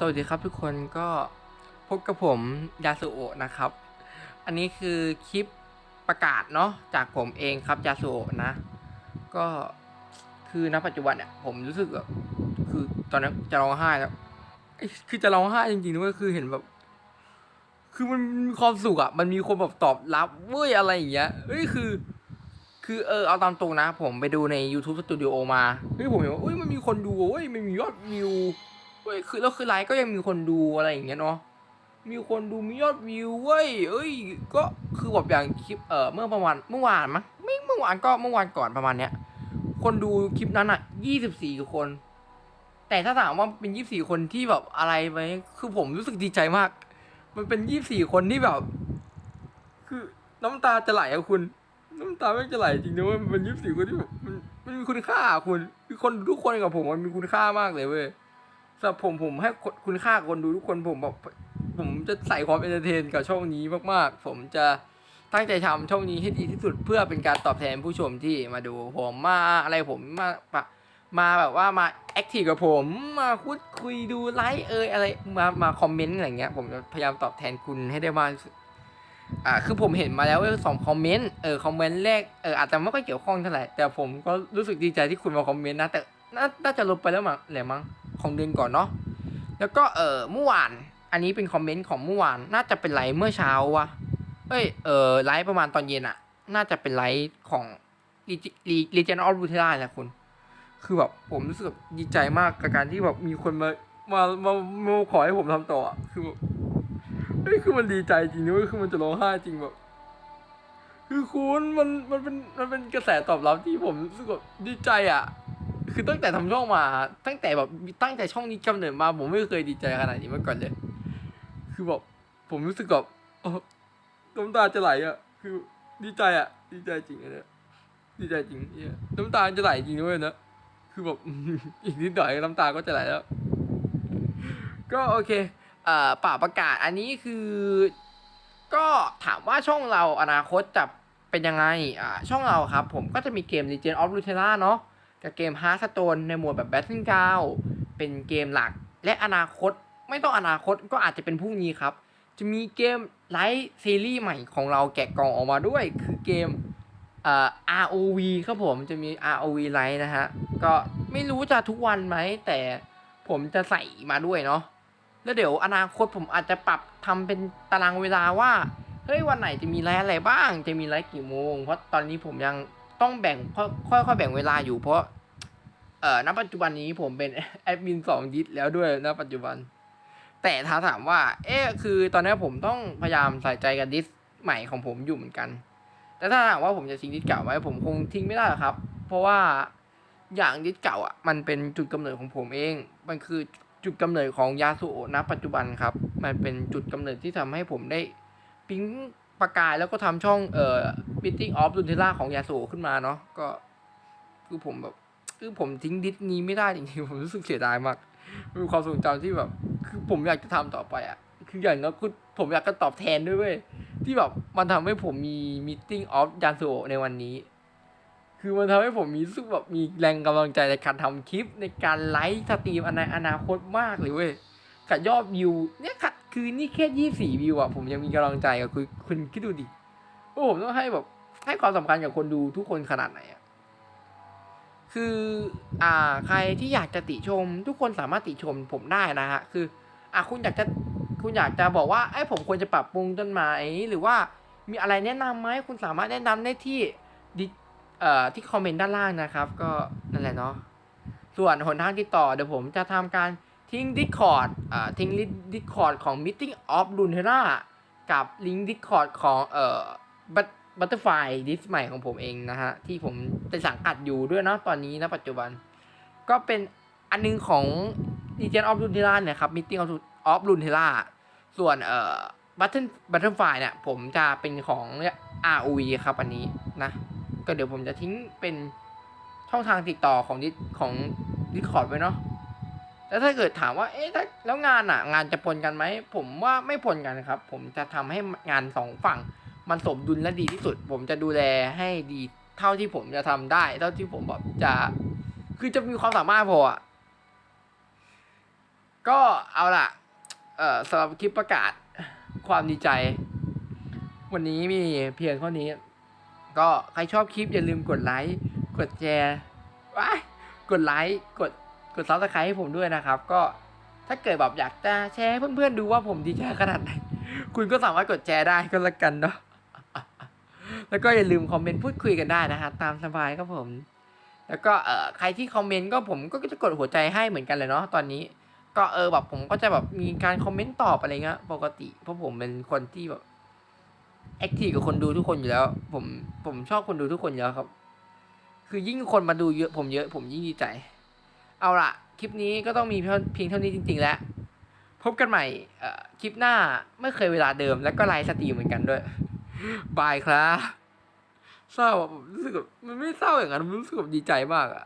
สวัสดีครับทุกคนก็พบกับผมยาสุโอะนะครับ อันนี้คือคลิปประกาศเนาะจากผมเองครับยาสุโอนะ ก็คือณปัจจุบันเนี่ยผมรู้สึกแบบคือตอนนั้นจะร้องไห้แล้วคือจะร้องไห้จริงๆด้วยคือเห็นแบบ คือมันมีความสุขอะมันมีคนแบบตอบรับเว้ยอะไรอย่างเงี้ยเอ้ยคือ คือเออเอาตามตรงนะ ผมไปดูใน YouTube Studio มาเฮ้ยผมเห็นว่าเอ้ยมันมีคนดูเว้ยมันมียอดวิว เว้ยคือแล้วคือไลฟ์ก็ยังมีคนดูอะไรอย่างเงี้ยเนาะมีคนดูมียอดวิวเว้ยเอ้ย ก็คือแบบอย่างคลิปเออเมื่อประมาณเมื่อวานมั้งไม่เมื่อวานก็เมื่อวานก่อนประมาณเนี้ยคนดูคลิปนั้นอะยี่สิบสี่คน แต่ถ้าถามว่าเป็นยี่สิบสี่คนที่แบบอะไรไหมคือผมรู้สึกดีใจมาก มันเป็นยี่สิบสี่คนที่แบบ คือน้ำตาจะไหลอะคุณ น้ำตาไม่จะไหลจริงนะเว่ามันเป็นยี่สิบสี่คนที่แบบมันมันมีคุณค่าอะคุณคือคนทุกคนกับผมมันมีคุณค่ามากเลยเว้ย สำหรับผมผมให้คุณค่าคนดูทุกคนผมแบบผมจะใส่ความเอนเตอร์เทนกับช่องนี้มากๆ ผมจะตั้งใจทำช่องนี้ให้ดีที่สุดเพื่อเป็นการตอบแทนผู้ชมที่มาดูผมมาอะไรผมมาปะมาแบบว่ามาแอคทีฟกับผมมาพูดคุยดูไลฟ์เอยอะไรมามาคอมเมนต์อะไรเงี้ยผมจะพยายามตอบแทนคุณให้ได้มากอ่าคือผมเห็นมาแล้วสองคอมเมนต์เออคอมเมนต์แรกเอออาจจะไม่ค่อยเกี่ยวข้องเท่าไหร่แต่ผมก็รู้สึกดีใจที่คุณมาคอมเมนต์นะแต่น่าน่าจะลบไปแล้วมั้งแหละมั้ง ของเดือนก่อนเนาะแล้วก็เออเมื่อวาน อันนี้เป็นคอมเมนต์ของเมื่อวาน น่าจะเป็นไลฟ์เมื่อเช้าวะเอ้ยเออไลฟ์ประมาณตอนเย็นอะน่าจะเป็นไลฟ์ของลีเจนออฟรูเทล่าแหละคุณคือแบบผมรู้สึกดีใจมากกับการที่แบบมีคนมามามามาขอให้ผมทำต่ออะคือแบบเฮ้ยคือมันดีใจจริงนะเว้ยคือมันจะร้องไห้จริงแบบ คือคุณมันมันเป็นมันเป็นกระแสตอบรับที่ผมรู้สึกแบบดีใจอะ คือตั้งแต่ทำช่องมา ตั้งแต่แบบตั้งแต่ช่องนี้กำเนิดมา ผมไม่เคยดีใจขนาดนี้มาก่อนเลย คือแบบผมรู้สึกแบบน้ำตาจะไหลอะ คือดีใจอะ ดีใจจริงอันเนี่ยดีใจจริงเนี่ยน้ำตาจะไหลจริงด้วยนะคือแบบอีกนิดหน่อยน้ำตาก็จะไหลแล้ว ก็โอเคเอ่อป่าประกาศอันนี้คือ ก็ถามว่าช่องเราอนาคตจะเป็นยังไงอ่าช่องเราครับ ผมก็จะมีเกม Legend of Runeterra เนาะ กับเกม Hearthstone ในหมวดแบบ Battle Ground เป็นเกมหลัก และอนาคตไม่ต้องอนาคตก็อาจจะเป็นพรุ่งนี้ครับ จะมีเกมไลฟ์ซีรีส์ใหม่ของเราแกะกล่องออกมาด้วย คือเกมเอ่อ ROV ครับผมจะมี ROV ไลฟ์นะฮะ ก็ไม่รู้จะทุกวันไหม แต่ผมจะใส่มาด้วยเนาะแล้วเดี๋ยวอนาคตผมอาจจะปรับทำเป็นตารางเวลาว่าเฮ้ยวันไหนจะมีไลฟ์อะไรบ้าง จะมีไลฟ์กี่โมง เพราะตอนนี้ผมยังต้องแบ่งค่อยๆแบ่งเวลาอยู่เพราะ เอ่อณปัจจุบันนี้ผมเป็นแอดมินสองดิสแล้วด้วยณปัจจุบัน แต่ถ้าถามว่า เอ๊ะคือตอนนี้ผมต้องพยายามใส่ใจกับดิสใหม่ของผมอยู่เหมือนกัน แต่ถ้าถามว่าผมจะทิ้งดิสเก่าไว้ผมคงทิ้งไม่ได้ครับ เพราะว่าอย่างดิสเก่าอะมันเป็นจุดกำเนิดของผมเอง มันคือจุดกำเนิดของยาสุโอะณปัจจุบันครับ มันเป็นจุดกำเนิดที่ทำให้ผมได้ปิ๊งประกายแล้วก็ทำช่องเอ่อ Meeting of r u n t e l a ของยาสุโอขึ้นมาเนาะก็คือผมแบบ คือผมทิ้งดิสนี้ไม่ได้จริงๆผมรู้สึกเสียดายมากมันเป็นความทรงจำที่แบบ คือผมอยากจะทำต่อไปอะ คืออย่างน้อยคือผมอยากจะตอบแทนด้วยเว้ยที่แบบมันทำให้ผมมี Meeting of ยาสุโอะในวันนี้ คือมันทำให้ผมมีสึกแบบมีแรงกำลังใจในการทำคลิปในการไลฟ์สตรีมในอนาคตมากเลยเว้ยกับยอดวิวเนี่ยค่ะคือนี่แค่ยี่สี่วิวอะผมยังมีกำลังใจกับคุณคุณคิดดูดิว่าผมต้องให้แบบให้ความสำคัญกับคนดูทุกคนขนาดไหนอะ คืออ่าใครที่อยากจะติชม ทุกคนสามารถติชมผมได้นะฮะคืออะคุณอยากจะคุณอยากจะบอกว่าไอ้ผมควรจะปรับปรุงต้นไม้หรือว่ามีอะไรแนะนำไหมคุณสามารถแนะนำได้ที่ดิเอ่อที่คอมเมนต์ด้านล่างนะครับ ก็นั่นแหละเนาะส่วนหนทางติดต่อเดี๋ยวผมจะทำการทิ้ง Discord อ่าทิ้งลิงก์ Discord ของ Meeting of r u n e r a กับลิงก์ Discord ของเอ่อ Butterfly ดิสใหม่ของผมเองนะฮะ ที่ผมเป็นสังกัดอยู่ด้วยเนาะตอนนี้นะปัจจุบัน ก็เป็นอันนึงของ Legend of Runeterra เนี่ยครับ Meeting of of Runeterra ส่วนเอ่อ Button Butterfly เนี่ยผมจะเป็นของ ROV ครับอันนี้นะ ก็เดี๋ยวผมจะทิ้งเป็นช่องทางติดต่อของดิของดิคอร์ดไว้เนาะแล้วถ้าเกิดถามว่าเอ๊ะถ้าแล้วงานอะ งานจะปนกันไหม ผมว่าไม่ปนกันครับ ผมจะทำให้งานสองฝั่ง มันสมดุลและดีที่สุด ผมจะดูแลให้ดีเท่าที่ผมจะทำได้ เท่าที่ผมแบบจะคือจะมีความสามารถพออะก็เอาล่ะ เอ่อสำหรับคลิปประกาศความดีใจ วันนี้มีเพียงเท่านี้ ก็ใครชอบคลิปอย่าลืมกดไลค์กดแชร์ว้ายกดไลค์กดกดซับสไครต์ให้ผมด้วยนะครับ ก็ถ้าเกิดแบบอยากจะแชร์เพื่อนๆดูว่าผมดีใจขนาดไหน คุณก็สามารถกดแชร์ได้ก็แล้วกันเนาะ แล้วก็อย่าลืมคอมเมนต์พูดคุยกันได้นะฮะตามสบายครับผม แล้วก็เอ่อใครที่คอมเมนต์ก็ผมก็จะกดหัวใจให้เหมือนกันเลยเนาะตอนนี้ ก็เออแบบผมก็จะแบบมีการคอมเมนต์ตอบอะไรเงี้ยปกติเพราะผมเป็นคนที่แบบแอคทีฟกับคนดูทุกคนอยู่แล้ว ผมผมชอบคนดูทุกคนอยู่แล้วครับ คือยิ่งคนมาดูเยอะผมเยอะผมยิ่งดีใจ เอาล่ะ คลิปนี้ก็ต้องมีเพียงเท่านี้จริง ๆ แล้ว พบกันใหม่คลิปหน้าไม่เคยเวลาเดิมแล้วก็ไลฟ์สตรีมเหมือนกันด้วย บายครับเศร้ารู้สึกแบบมันไม่เศร้าอย่างนั้นรู้สึกแบบดีใจมากอะ